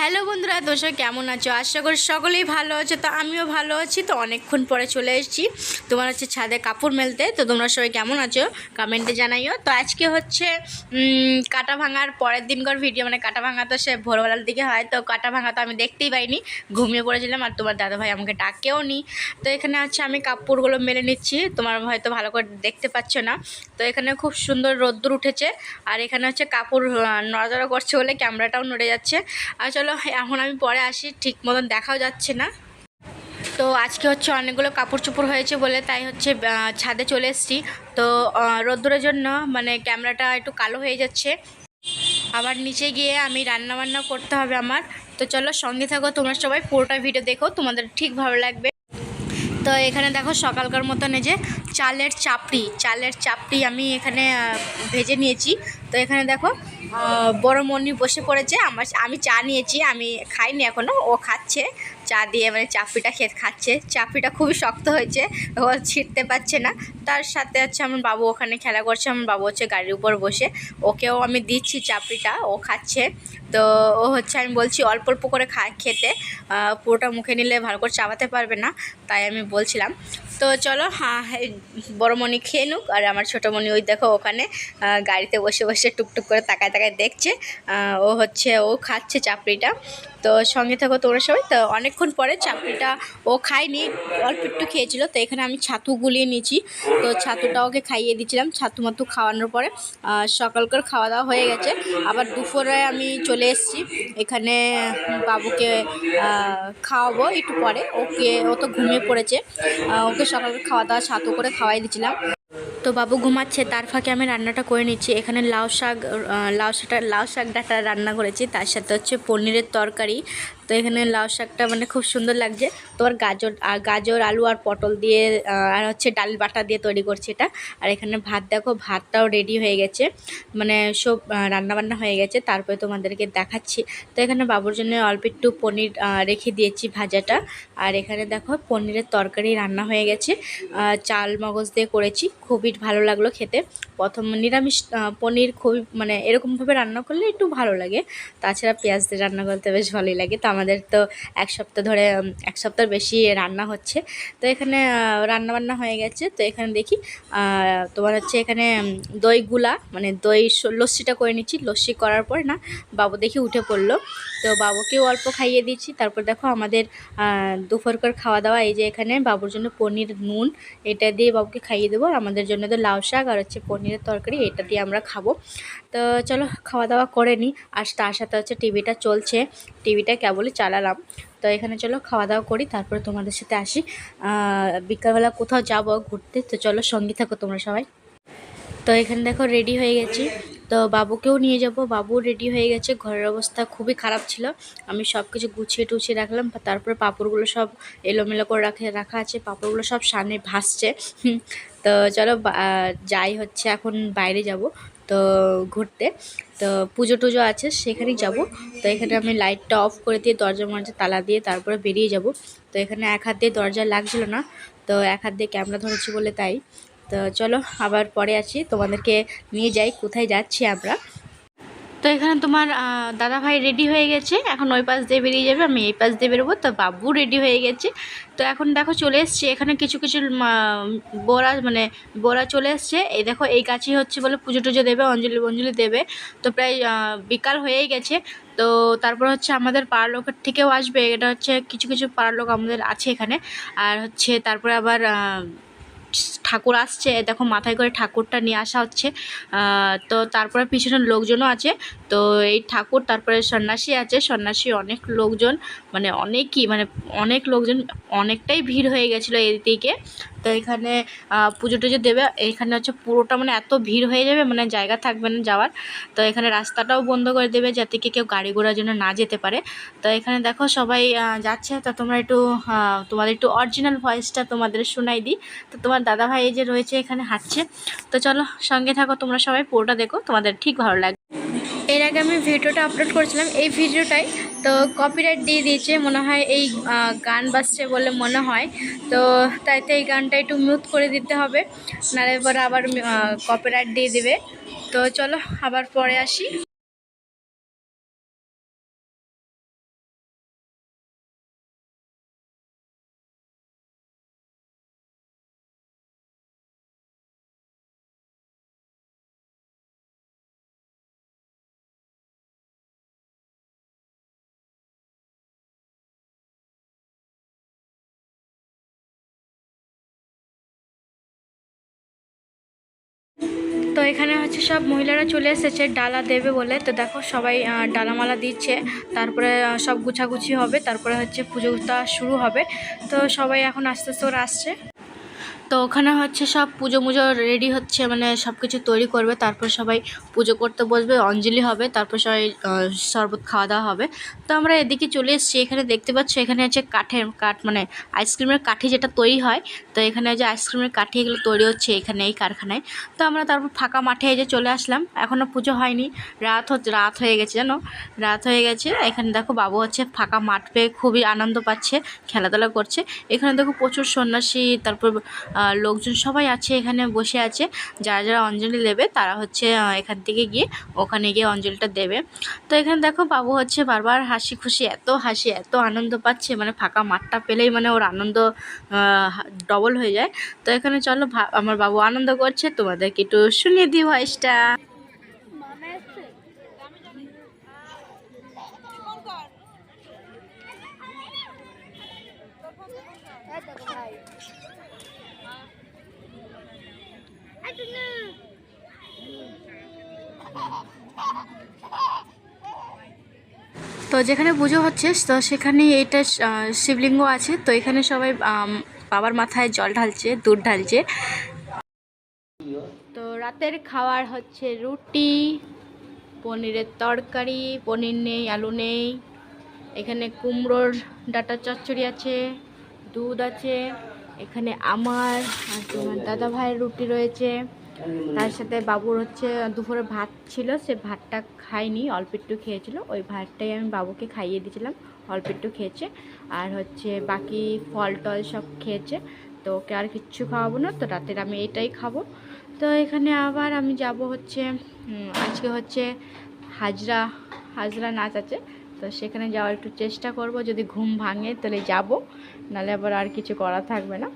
Hello বন্ধুরা, তোমরা কেমন আছো? আশা করি সকলেই ভালো আছো। তো আমিও ভালো আছি। তো অনেকক্ষণ পরে চলে এসেছি। তোমার হচ্ছে ছাদে কাপড় মেলতে। তো তোমরা সবাই কেমন আছো? কমেন্টে জানাইও। তো আজকে হচ্ছে কাটা ভাঙার পরের দিনকার ভিডিও মানে কাটা ভাঙা তো সে ভোরবেলার দিকে হয়। তো কাটা ভাঙা তো আমি দেখতেই পাইনি। ঘুমিয়ে পড়েছিলাম আর তোমার দাদাভাই আমাকে ডাকেও নি। তো এখানে হচ্ছে আমি কাপড়গুলো মেলে নিচ্ছি। তোমার হয়তো ভালো করে দেখতে পাচ্ছ না। তো এখানে খুব সুন্দর রোদ্দুর উঠেছে। আর এখানে হচ্ছে কাপড় নড়াচড়া করছে বলে ক্যামেরাটাও নড়ে যাচ্ছে। আর চলো এখন আমি পরে আসি, ঠিক মতন দেখাও যাচ্ছে না। তো আজকে হচ্ছে অনেকগুলো কাপড় চোপড় হয়েছে বলে তাই হচ্ছে ছাদে চলে এসেছি। তো রোদ্দুরের জন্য মানে ক্যামেরাটা একটু কালো হয়ে যাচ্ছে। আবার নিচে গিয়ে আমি রান্না বান্না করতে হবে আমার। তো চলো সঙ্গে থাকো, তোমরা সবাই পুরোটা ভিডিও দেখো, তোমাদের ঠিক ভালো লাগবে। তো এখানে দেখো সকালকার মতন এই যে চালের চাপড়ি চালের চাপড়ি আমি এখানে ভেজে নিয়েছি। তো এখানে দেখো বড় মনি বসে পড়েছে। আমার, আমি চা নিয়েছি, আমি খাইনি এখনও ও খাচ্ছে। চা দিয়ে মানে চাপিটা খেয়ে খাচ্ছে। চাপিটা খুবই শক্ত হয়েছে, ও ছিঁড়তে পারছে না। তার সাথে হচ্ছে আমার বাবু ওখানে খেলা করছে, আমার বাবু হচ্ছে গাড়ির উপর বসে। ওকেও আমি দিচ্ছি চাপড়িটা ও খাচ্ছে। তো ও হচ্ছে আমি বলছি অল্প অল্প করে খা, খেতে। পুরোটা মুখে নিলে ভালো করে চাপাতে পারবে না, তাই আমি বলছিলাম। তো চলো হ্যাঁ এই বড় মনি খেয়ে নুক আর আমার ছোটো মনি ওই দেখো ওখানে গাড়িতে বসে বসে টুকটুক করে তাকায় তাকায় দেখছে ও হচ্ছে ও খাচ্ছে চাপড়িটা। তো সঙ্গে থাকো তোমরা সবাই তো অনেকক্ষণ পরে চাপড়িটা ও খায়নি অল্প একটু খেয়েছিল তো এখানে আমি ছাতু গুলিয়ে নিয়েছি। তো ছাতুটা ওকে খাইয়ে দিয়েছিলাম ছাতু মাতু খাওয়ানোর পরে আহ, সকালকার খাওয়া দাওয়া হয়ে গেছে। আবার দুপুরে আমি চলে এসেছি এখানে বাবুকে খাওয়াবো একটু পরে ওকে ও তো ঘুমিয়ে পড়েছে। ওকে সকালকার খাওয়া দাওয়া ছাতু করে খাওয়াই দিয়েছিলাম। তো বাবু ঘুমাচ্ছে, তার ফাঁকে আমি রান্নাটা করে নিচ্ছি। এখানে লাউ শাক লাউ শাকটা, লাউ শাক ডাটা রান্না করেছি। তার সাথে হচ্ছে পনিরের তরকারি তো এখানে লাউ শাকটা মানে খুব সুন্দর লাগছে। তোমার গাজর আর গাজর, আলু আর পটল দিয়ে আর হচ্ছে ডাল বাটা দিয়ে তৈরি করছি এটা। আর এখানে ভাত দেখো, ভাতটাও রেডি হয়ে গেছে। মানে সব রান্নাবান্না হয়ে গেছে। তারপরে তোমাদেরকে দেখাচ্ছি। তো এখানে বাবুর জন্য অল্প একটু পনির রেখে দিয়েছি ভাজাটা। আর এখানে দেখো, পনিরের তরকারি রান্না হয়ে গেছে। চাল মগজ দিয়ে করেছি। খুবই ভালো লাগল খেতে। প্রথম নিরামিষ পনির খুবই মানে এরকমভাবে রান্না করলে একটু ভালো লাগে। তাছাড়া পেঁয়াজ দিয়ে রান্না করতে বেশ ভালোই লাগে। তো আমাদের তো এক সপ্তাহ ধরে এক সপ্তাহ বেশি রান্না হচ্ছে। তো এখানে রান্না বান্না হয়ে গেছে। তো এখানে দেখি তোমার হচ্ছে এখানে উম, দই গুলা মানে দই লস্যিটা করে নিচ্ছি। লস্যি করার পর না বাবু দেখি উঠে পড়ল। তো বাবুকেও অল্প খাইয়ে দিচ্ছি। তারপর দেখো আমাদের দুপুরকার খাওয়া দাওয়া এই যে এখানে বাবুর জন্য পনির নুন এটা দিয়ে বাবুকে খাইয়ে দেবো। আমাদের জন্য তো লাউ শাক আর হচ্ছে পনিরের তরকারি এটা দিয়ে আমরা খাব। তো চলো খাওয়া দাওয়া করে নিই আর তার সাথে হচ্ছে টিভিটা চলছে। টিভিটা কেবলই চালালাম। তো এখানে চলো খাওয়া দাওয়া করি, তারপরে তোমাদের সাথে আসি। বিকালবেলা কোথাও যাব ঘুরতে, তো চলো সঙ্গে থাকো তোমরা সবাই। তো এখানে দেখো রেডি হয়ে গেছি। তো বাবুকেও নিয়ে যাব বাবু রেডি হয়ে গেছে, ঘরের অবস্থা খুবই খারাপ ছিল। আমি সব কিছু গুছিয়ে টুছিয়ে রাখলাম তারপরে পাঁপড়গুলো সব এলোমেলো করে রাখে, রাখা আছে, পাঁপড়গুলো সব সামনে ভাসছে। তো চলো যাই হচ্ছে, এখন বাইরে যাব। তো ঘুরতে। তো পুজো টুজো আছে, সেখানেই যাব। তো এখানে আমি লাইটটা অফ করে দিয়ে দরজা মরজা তালা দিয়ে তারপরে বেরিয়ে যাব। তো এখানে এক হাত দিয়ে দরজা লাগছিল না, তো এক হাত দিয়ে ক্যামেরা ধরেছি বলে তাই। তো চলো আবার পরে আছি, তোমাদেরকে নিয়ে যাই, কোথায় যাচ্ছি আমরা। তো এখানে তোমার দাদা ভাই রেডি হয়ে গেছে। এখন ওই পাশ দিয়ে বেরিয়ে যাবে, আমি এই পাশ দিয়ে বেরোবো। তো বাবু রেডি হয়ে গেছে। তো এখন দেখো চলে এসছে, এখানে কিছু কিছু বোরা মানে বোরা চলে এসছে। এই দেখো, এই গাছই হচ্ছে বলে পুজো টুজো দেবে, অঞ্জলি অঞ্জলি দেবে। তো প্রায় বিকাল হয়েই গেছে। তো তারপর হচ্ছে আমাদের পাড়ার লোকের থেকেও আসবে। এটা হচ্ছে কিছু কিছু পাড়ার লোক আমাদের আছে এখানে। আর হচ্ছে তারপরে আবার ঠাকুর আসছে দেখো মাথায় করে ঠাকুরটা নিয়ে আসা হচ্ছে। তো তারপরে পিছনে লোকজনও আছে। তো এই ঠাকুর, তারপরে সন্ন্যাসী আছে। সন্ন্যাসী অনেক লোকজন মানে অনেকই মানে অনেক লোকজন অনেকটাই ভিড় হয়ে গেছিল এদিকে। তো এখানে পুজো টুজো দেবে। এখানে হচ্ছে পুরোটা মানে এত ভিড় হয়ে যাবে মানে জায়গা থাকবে না যাওয়ার। তো এখানে রাস্তাটাও বন্ধ করে দেবে যাতে কি কেউ গাড়ি ঘোড়ার জন্য না যেতে পারে। তো এখানে দেখো সবাই যাচ্ছে। তো তোমরা একটু তোমাদের একটু অরিজিনাল ভয়েসটা তোমাদের শোনাই দিই। তো তোমার দাদা ভাই এই যে রয়েছে এখানে হাঁটছে। তো চলো সঙ্গে থাকো, তোমরা সবাই পুরোটা দেখো। তোমাদের ঠিক ভালো লাগবে। এর আগে আমি ভিডিওটা আপলোড করেছিলাম। এই ভিডিওটাই তো কপিরাইট দিয়ে দিয়েছে, মনে হয় এই গান বাজছে বলে মনে হয়। তো তাইতে এই গানটা একটু মিউট করে দিতে হবে, নাহলে পরে আবার কপিরাইট দিয়ে দেবে। তো চলো, আবার পরে আসি। তো এখানে হচ্ছে সব মহিলারা চলে এসেছে, ডালা দেবে বলে। তো দেখো সবাই ডালামালা দিচ্ছে, তারপরে সব গুছাগুছি হবে, তারপরে হচ্ছে পুজোটা শুরু হবে। তো সবাই এখন আস্তে আস্তে ওরা আসছে। তো ওখানে হচ্ছে সব পুজো মুজো রেডি হচ্ছে মানে সব কিছু তৈরি করবে, তারপর সবাই পুজো করতে বসবে, অঞ্জলি হবে, তারপর সবাই শরবত খাওয়া দাওয়া হবে। তো আমরা এদিকে চলে এসেছি, এখানে দেখতে পাচ্ছ, এখানে হচ্ছে কাঠের কাঠ মানে আইসক্রিমের কাঠি যেটা তৈরি হয়, তো এখানে যে আইসক্রিমের কাঠি এগুলো তৈরি হচ্ছে এখানে, এই কারখানায়। তো আমরা তারপর ফাঁকা মাঠে এই যে চলে আসলাম এখনও পুজো হয়নি, রাত হচ্ছে, রাত হয়ে গেছে জানো? রাত হয়ে গেছে, এখানে দেখো বাবু হচ্ছে ফাঁকা মাঠ পেয়ে খুবই আনন্দ পাচ্ছে, খেলাধুলা করছে। এখানে দেখো প্রচুর সন্ন্যাসী, তারপর লোকজন সবাই আছে এখানে বসে আছে। যারা যারা অঞ্জলি দেবে, তারা হচ্ছে এখান থেকে গিয়ে ওখানে গিয়ে অঞ্জলিটা দেবে। তো এখানে দেখো বাবু হচ্ছে বারবার হাসি খুশি, এত হাসি, এত আনন্দ পাচ্ছে। মানে ফাঁকা মাঠটা পেলেই মানে ওর আনন্দ ডবল হয়ে যায়। তো এখানে চলো আমার বাবু আনন্দ করছে, তোমাদেরকে একটু শুনিয়ে দিই ভয়েসটা তো যেখানে পুজো হচ্ছে, তো সেখানে এটা শিবলিঙ্গ আছে। তো এখানে সবাই বাবার মাথায় জল ঢালছে, দুধ ঢালছে। তো রাতের খাওয়ার হচ্ছে রুটি, পনিরের তরকারি, পনির নেই, আলু নেই। এখানে কুমড়োর ডাটা চচ্চড়ি আছে, দুধ আছে, এখানে আমার আর তোমার দাদা ভাইয়ের রুটি রয়েছে। তার সাথে বাবুর হচ্ছে, দুপুরে ভাত ছিল, সে ভাতটা খাইনি অল্প একটু খেয়েছিল। ওই ভাতটাই আমি বাবুকে খাইয়ে দিয়েছিলাম, অল্প একটু খেয়েছে। আর হচ্ছে বাকি ফল টল সব খেয়েছে, তো ওকে আর কিচ্ছু খাওয়াবো না, তো রাতের আমি এটাই খাব। তো এখানে আবার আমি যাব হচ্ছে আজকে হচ্ছে হাজরা হাজরা নাচ আছে। তো সেখানে যাওয়ার একটু চেষ্টা করব। যদি ঘুম ভাঙে তাহলে যাব। নাহলে আবার আর কিছু করা থাকবে না।